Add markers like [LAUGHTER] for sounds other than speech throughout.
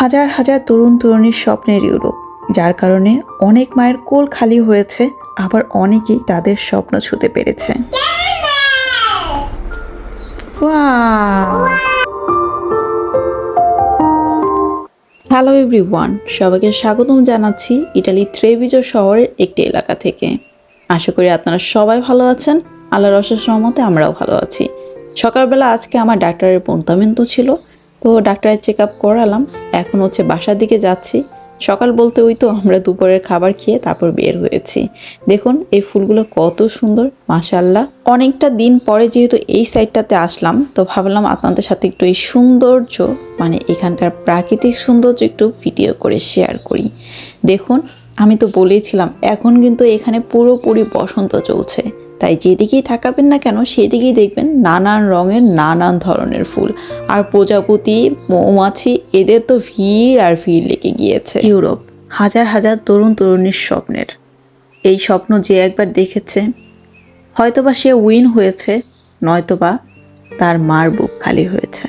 হাজার হাজার তরুণ তরুণীর স্বপ্নের ইউরোপ, যার কারণে অনেক মায়ের কোল খালি হয়েছে, আবার অনেকেই তাদের স্বপ্ন ছুতে পেরেছে! হ্যালো এভরিওয়ান সবাইকে স্বাগতম জানাচ্ছি ইটালির ত্রেভিজো শহরের একটি এলাকা থেকে। আশা করি আপনারা সবাই ভালো আছেন। আল্লাহর অশেষ রহমতে আমরাও ভালো আছি। সকালবেলা আজকে আমার ডাক্তারের পন্তামেন্ত ছিল, তো ডাক্তারের চেক আপ করালাম। এখন হচ্ছে বাসার দিকে যাচ্ছি। সকাল বলতে ওই তো আমরা দুপুরের খাবার খেয়ে তারপর বের হয়েছি। দেখুন, এই ফুলগুলো কত সুন্দর মাশাল্লাহ অনেকটা দিন পরে যেহেতু এই সাইডটাতে আসলাম, তো ভাবলাম আপনাদের সাথে একটু এই সৌন্দর্য মানে এখানকার প্রাকৃতিক সৌন্দর্য একটু ভিডিও করে শেয়ার করি। দেখুন, আমি তো বলেইছিলাম, এখন কিন্তু এখানে পুরোপুরি বসন্ত চলছে। তাই যেদিকেই থাকাবেন না কেন, সেদিকেই দেখবেন নানান রঙের, নানান ধরনের ফুল। আর প্রজাপতি, মৌমাছি, এদের তো ভিড় আর ভিড় লেগে গিয়েছে। ইউরোপ, হাজার হাজার তরুণ তরুণীর স্বপ্নের। এই স্বপ্ন যে একবার দেখেছে, হয়তোবা সে উইন হয়েছে, নয়তোবা তার মার বুক খালি হয়েছে।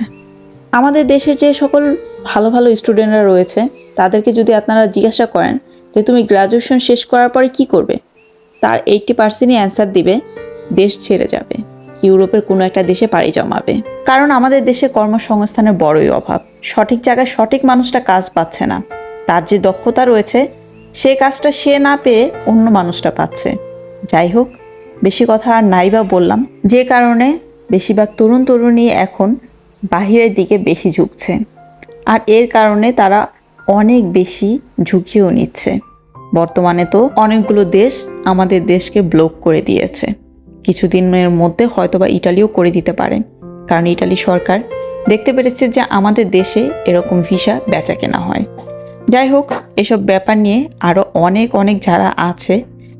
আমাদের দেশের যে সকল ভালো ভালো স্টুডেন্টরা রয়েছে, তাদেরকে যদি আপনারা জিজ্ঞাসা করেন যে, তুমি গ্রাজুয়েশন শেষ করার পরে কি করবে? তার এইটটি পার্সেন্টই অ্যান্সার দিবে, দেশ ছেড়ে যাবে। ইউরোপের কোনো একটা দেশে পাড়ি জমাবে। কারণ আমাদের দেশে কর্মসংস্থানের বড়ই অভাব। সঠিক জায়গায় সঠিক মানুষটা কাজ পাচ্ছে না। তার যে দক্ষতা রয়েছে, সে কাজটা সে না পেয়ে অন্য মানুষটা পাচ্ছে। যাই হোক, বেশি কথা আর নাই বা বললাম। যে কারণে বেশিরভাগ তরুণ তরুণী এখন বাহিরের দিকে বেশি ঝুঁকছে। আর এর কারণে তারা অনেক বেশি ঝুঁকিও নিচ্ছে। বর্তমানে তো অনেকগুলো দেশ আমাদের দেশকে ব্লক করে দিয়েছে। কিছুদিনের মধ্যে হয়তোবা ইটালিও করে দিতে পারে, কারণ ইটালি সরকার দেখতে পেরেছে যে আমাদের দেশে এরকম ভিসা বেচা কেনা হয়। যাই হোক, এসব ব্যাপার নিয়ে আরও অনেক অনেক যারা আছে,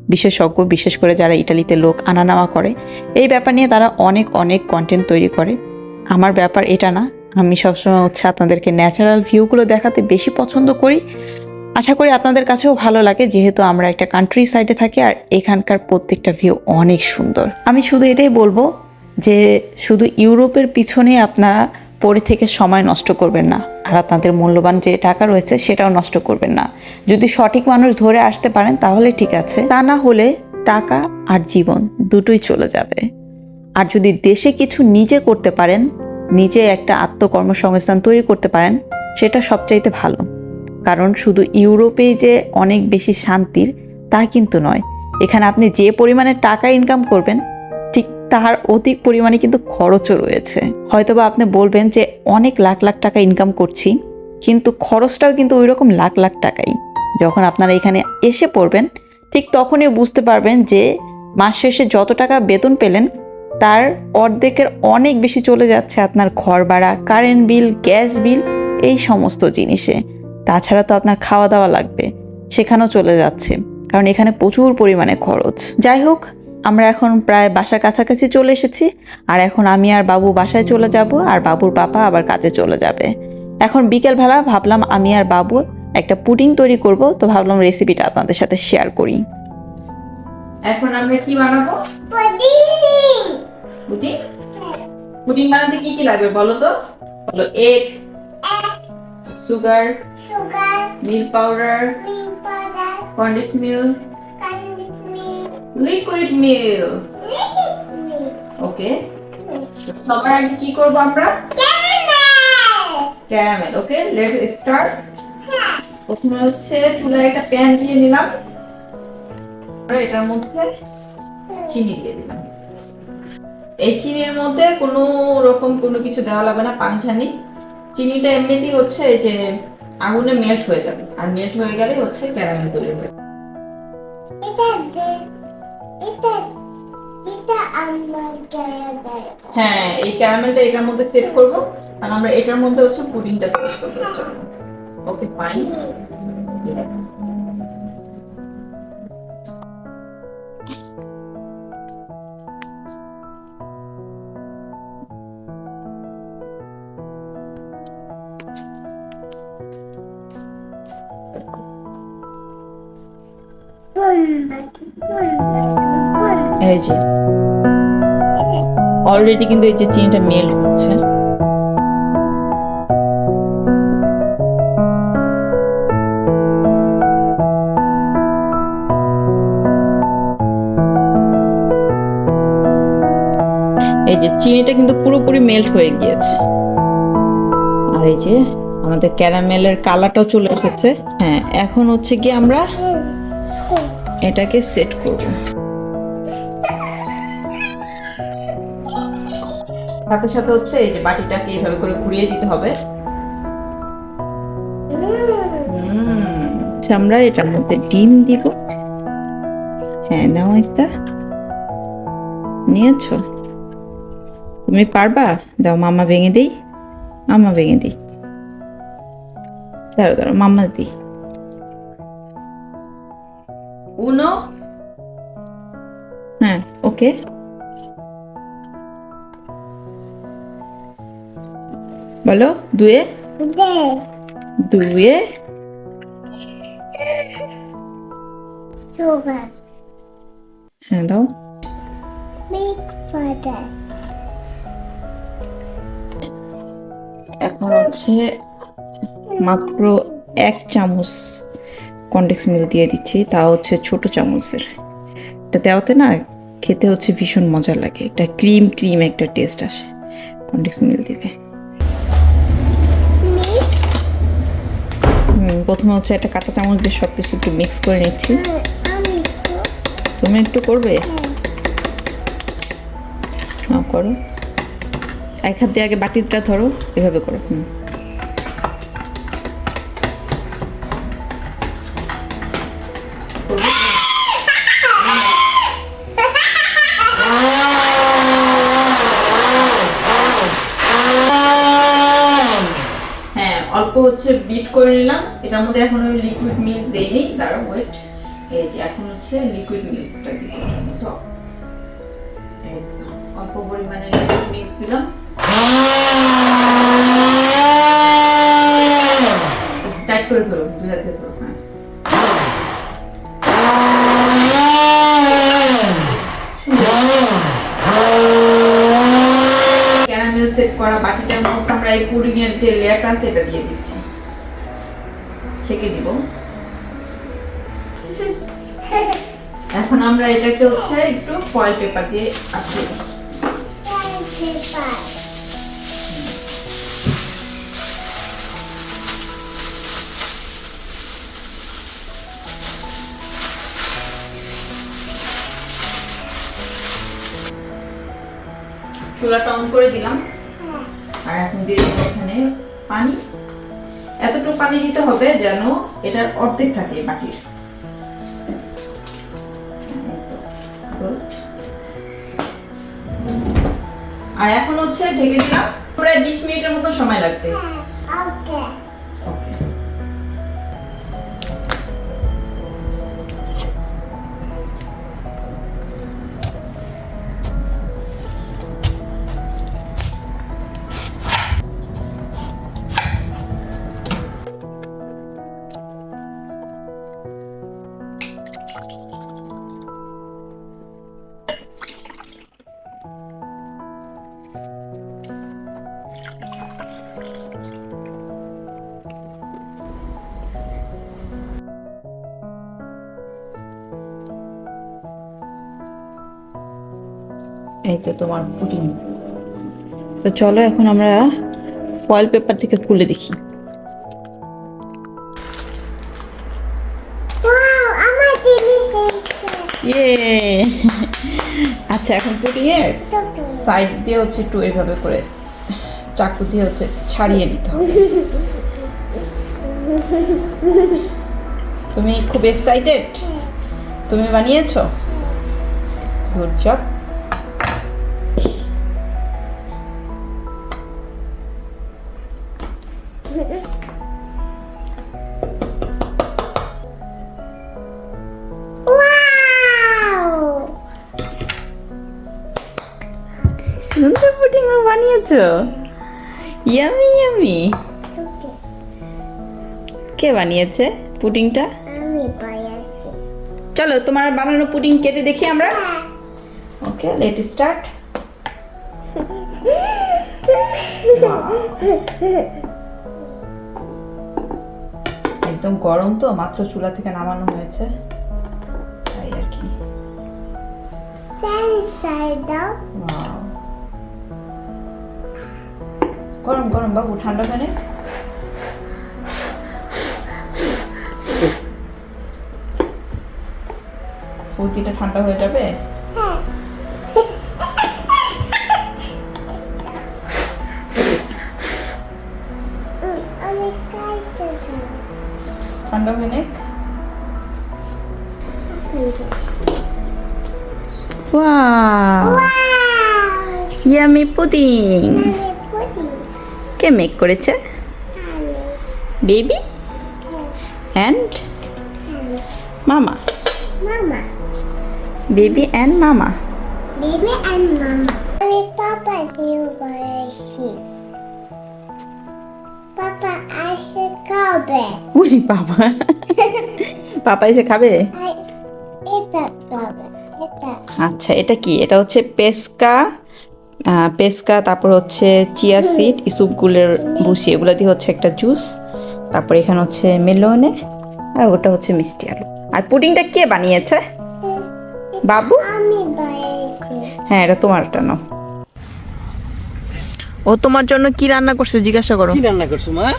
বিশেষজ্ঞ, বিশেষ করে যারা ইটালিতে লোক আনা নেওয়া করে, এই ব্যাপার নিয়ে তারা অনেক অনেক কন্টেন্ট তৈরি করে। আমার ব্যাপার এটা না, আমি সবসময় হচ্ছে আপনাদেরকে ন্যাচারাল ভিউগুলো দেখাতে বেশি পছন্দ করি। আশা করি আপনাদের কাছেও ভালো লাগে, যেহেতু আমরা একটা কান্ট্রি সাইডে থাকি আর এখানকার প্রত্যেকটা ভিউ অনেক সুন্দর। আমি শুধু এটাই বলব যে শুধু ইউরোপের পিছনে আপনারা পড়ে থেকে সময় নষ্ট করবেন না, আর আপনাদের মূল্যবান যে টাকা রয়েছে সেটাও নষ্ট করবেন না। যদি সঠিক মানুষ ধরে আসতে পারেন, তাহলে ঠিক আছে। তা না হলে টাকা আর জীবন দুটোই চলে যাবে। আর যদি দেশে কিছু নিজে করতে পারেন, নিজে একটা আত্মকর্মসংস্থান তৈরি করতে পারেন, সেটা সবচাইতে ভালো। কারণ শুধু ইউরোপে যে অনেক বেশি শান্তির, তা কিন্তু নয়। এখানে আপনি যে পরিমাণে টাকা ইনকাম করবেন, ঠিক তার অধিক পরিমাণে কিন্তু খরচও রয়েছে। হয়তোবা আপনি বলবেন যে, অনেক লাখ লাখ টাকা ইনকাম করছি। কিন্তু খরচটাও কিন্তু ওই রকম লাখ লাখ টাকাই। যখন আপনারা এখানে এসে পড়বেন, ঠিক তখনই বুঝতে পারবেন যে, মাস শেষে যত টাকা বেতন পেলেন, তার অর্ধেকের অনেক বেশি চলে যাচ্ছে আপনার ঘর ভাড়া কারেন্ট বিল গ্যাস বিল এই সমস্ত জিনিসে। তাছাড়া তো আপনার খাওয়া দাওয়া লাগবে। সেখানেও চলে যাচ্ছে কারণ এখানে প্রচুর পরিমাণে খরচ। যাই হোক আমরা এখন প্রায় বাসার কাছাকাছি চলে এসেছি আর এখন আমি আর বাবু বাসায় চলে যাব আর বাবুর পাপা আবার কাজে চলে যাবে। এখন বিকেলবেলা ভাবলাম আমি আর বাবু একটা পুডিং তৈরি করব তো ভাবলাম রেসিপিটা আপনাদের সাথে শেয়ার করি। এখন আমরা কি বানাবো? পুডিং! পুডিং? পুডিং বানাতে কি কি লাগবে বলো তো? বলো egg sugar sugar milk powder milk powder condense milk condense milk liquid milk liquid milk okay সবার আগে কি করব আমরা? ক্যারামেল ওকে লেট স্টার্ট প্রথমে হচ্ছে চুলায় একটা প্যান দিয়ে নিলাম। এটার মধ্যে চিনি দিয়ে দিলাম। এই চিনির মধ্যে কোনো রকম কোনো কিছু দেওয়া লাগবে না পানি ঠানি। চিনিটা এমনিতেই হচ্ছে যে আগুনে মেল্ট হয়ে যাবে। আর মেল্ট হয়ে গেলে হচ্ছে ক্যারামেল তৈরি হবে। হ্যাঁ এই ক্যারামেলটা এটার মধ্যে সেট করব। কারণ আমরা এটার মধ্যে হচ্ছে পুডিংটা পেস্ট করব। ওকে ফাইন ইয়েস এই অলরেডি কিন্তু এই যে চিনিটা মেল্ট হচ্ছে। এই যে চিনিটা কিন্তু পুরোপুরি মেল্ট হয়ে গিয়েছে। আর এই যে আমাদের ক্যারামেলের কালারটাও চলে এসেছে। হ্যাঁ এখন হচ্ছে কি আমরা এটাকে সেট করব। সাথে সাথে হচ্ছে এই যে বাটিটাকে এইভাবে করে ঘুরিয়ে দিতে হবে। আচ্ছা, আমরা এটার মধ্যে ডিম দিব। হ্যাঁ নাও একটা। নিয়েছো? তুমি পারবা? দাও মামা ভেঙে দেই। মামা ভেঙে দিই। দাঁড়ো দাঁড়ো মামা দিই। উনো? হ্যাঁ ওকে। বলো দুয়ে? দুয়ে? হ্যাঁ দাও। এখন হচ্ছে মাত্র এক চামচ কন্ডেক্স মিল্ক দিয়ে দিচ্ছি তা হচ্ছে ছোট চামচের। এটা দেওয়াতে না খেতে হচ্ছে ভীষণ মজা লাগে একটা ক্রিম ক্রিম একটা টেস্ট আসে কন্ডেক্স মিল দিলে। প্রথমে হচ্ছে একটা কাঁটা চামচ দিয়ে সব কিছু একটু মিক্স করে নিচ্ছি। তুমি একটু করবে? না করো। এক হাত দিয়ে আগে বাটিটা ধরো, এভাবে করো, হুম। হচ্ছে বিট করে নিলাম। এটার মধ্যে এখন ওই লিকুইড মিল্ক দেইনি দাঁড়া ওয়েট এই যে এখন হচ্ছে লিকুইড মিল্কটা এই তো, অল্প পরিমাণে লিকুইড মিল্ক দিলাম। টাইট করে ধরো দুই হাতে ধরো হ্যাঁ। সেট করা বাটিটার মধ্যে আমরা এই পুডিং এর যে লেয়ারটা আছে এটা দিয়ে দিচ্ছি। [LAUGHS] এখন আমরা এটাকে হচ্ছে একটু ফয়েল পেপার দিয়ে আটকে চুলাটা অন করে দিলাম। আর এখন দিয়ে এখানে পানি। এতটুকু পানি দিতে হবে যেন এটার অর্ধেক থাকে বাটির. আর এখন হচ্ছে ঢেকে দিলাম। প্রায় বিশ মিনিটের মতো সময় লাগবে। ওকে। এই তো তোমার পুডিং তো চলো এখন আমরা ফয়েল পেপার থেকে খুলে দেখি। ইয়ে আচ্ছা এখন তো এর সাইড দিয়ে হচ্ছে একটু এভাবে করে চাকু দিয়ে হচ্ছে ছাড়িয়ে নিতে হবে। তুমি খুব এক্সাইটেড তুমি বানিয়েছো? গুড জব বানিয়েছো ইয়ামি ইয়ামি কে বানিয়েছে পুডিংটা? চলো তোমার বানানো পুডিং কেটে দেখি আমরা। ওকে লেট স্টার্ট একদম গরম তো মাত্র চুলা থেকে নামানো হয়েছে। তাই আর কি। Then গরম গরম বাবু ঠান্ডা মানে ফুলতিটা ঠান্ডা হয়ে যাবে? ঠান্ডা হয়ে নেক? ওয়াও ইয়ামি পুডিং আমি পুরি কে মেক করেছে? Baby? And? Mama? Mama. Baby and mama? Baby and mama. আমি পাপা জিও বলেছি পাপা আসে কবে উনি বাবা। পাপা এসে খাবে? এটা এটা। আচ্ছা এটা কি? এটা হচ্ছে পেস্কা পেস্কা তারপর হচ্ছে চিয়া সিড ইসুপগুলের ভুসি এগুলো দিয়ে হচ্ছে একটা জুস। তারপর এখানে হচ্ছে মেলোনে আর ওটা হচ্ছে মিষ্টি আলু। আর পুডিংটা কে বানিয়েছে? বাবু? হ্যাঁ এটা তোমারটা নাও। ও তোমার জন্য কি রান্না করছে জিজ্ঞাসা করো। কি রান্না করছ মা?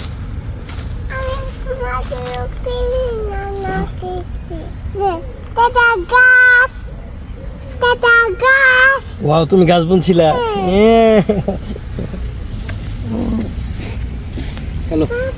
দাদা ওয়াও তুমি গাছ বুনছিলা? হ্যাঁ। হ্যাঁ। হ্যালো। হ্যাঁ।